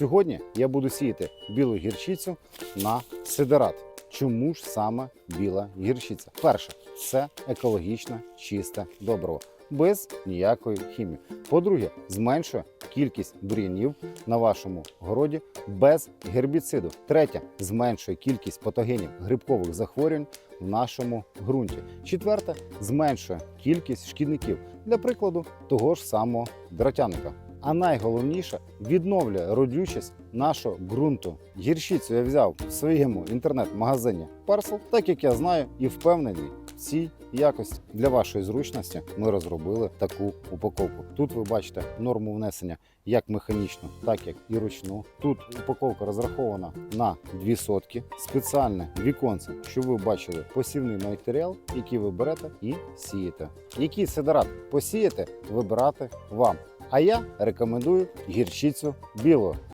Сьогодні я буду сіяти білу гірчицю на сидерат. Чому ж саме біла гірчиця? Перше, це екологічне чисте добриво, без ніякої хімії. По-друге, зменшує кількість бур'янів на вашому городі без гербіциду. Третє, зменшує кількість патогенів грибкових захворювань в нашому ґрунті. Четверте, зменшує кількість шкідників, для прикладу, того ж самого дротяника. А найголовніше відновлює родючість нашого ґрунту. Гірчицю я взяв в своєму інтернет-магазині Parcel, так як я знаю і впевнений в цій якості. Для вашої зручності ми розробили таку упаковку. Тут ви бачите норму внесення як механічну, так як і ручну. Тут упаковка розрахована на 2 сотки. Спеціальне віконце, щоб ви бачили посівний матеріал, який ви берете і сієте. Який сидорат посіяти, вибирати вам. А я рекомендую гірчицю білу.